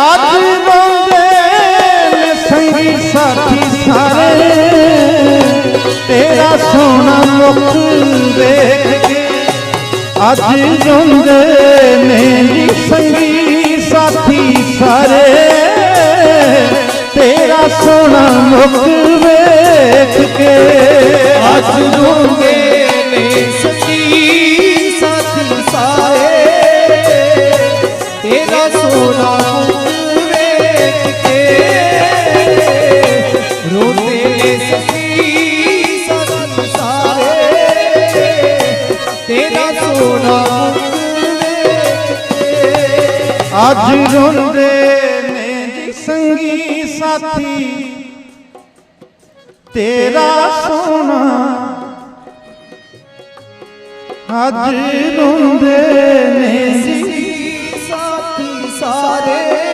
ਅੱਜ ਰੋਂਦੇ ਨੇ ਸੰਗੀ ਸਾਥੀ ਸਾਰੇ। ਤੇਰਾ ਸੋਹਣਾ ਮੁਖ ਵੇਖ ਕੇ ਅੱਜ ਰੋਂਦੇ ਨੇ ਜੀ ਸੰਗੀ ਸਾਥੀ ਸਾਰੇ। ਤੇਰਾ ਸੋਹਣਾ ਮੁਖ ਵੇਖ ਕੇ ਅੱਜ ਰੋਂਦੇ ਨੇ ਸੱਚੀ ਸਾਥੀ ਸਾਰੇ। ਤੇਰਾ ਸੋਨਾ ਮੁਖ ਵੇਖ ਕੇ ਰੋਂਦੇ ਨੇ ਸੰਗੀ ਸਾਥੀ। ਤੇਰਾ ਸੋਨਾ ਅੱਜ ਰੋਂਦੇ ਨੇ ਜੀ ਸੰਗੀ ਸਾਥੀ ਸਾਰੇ।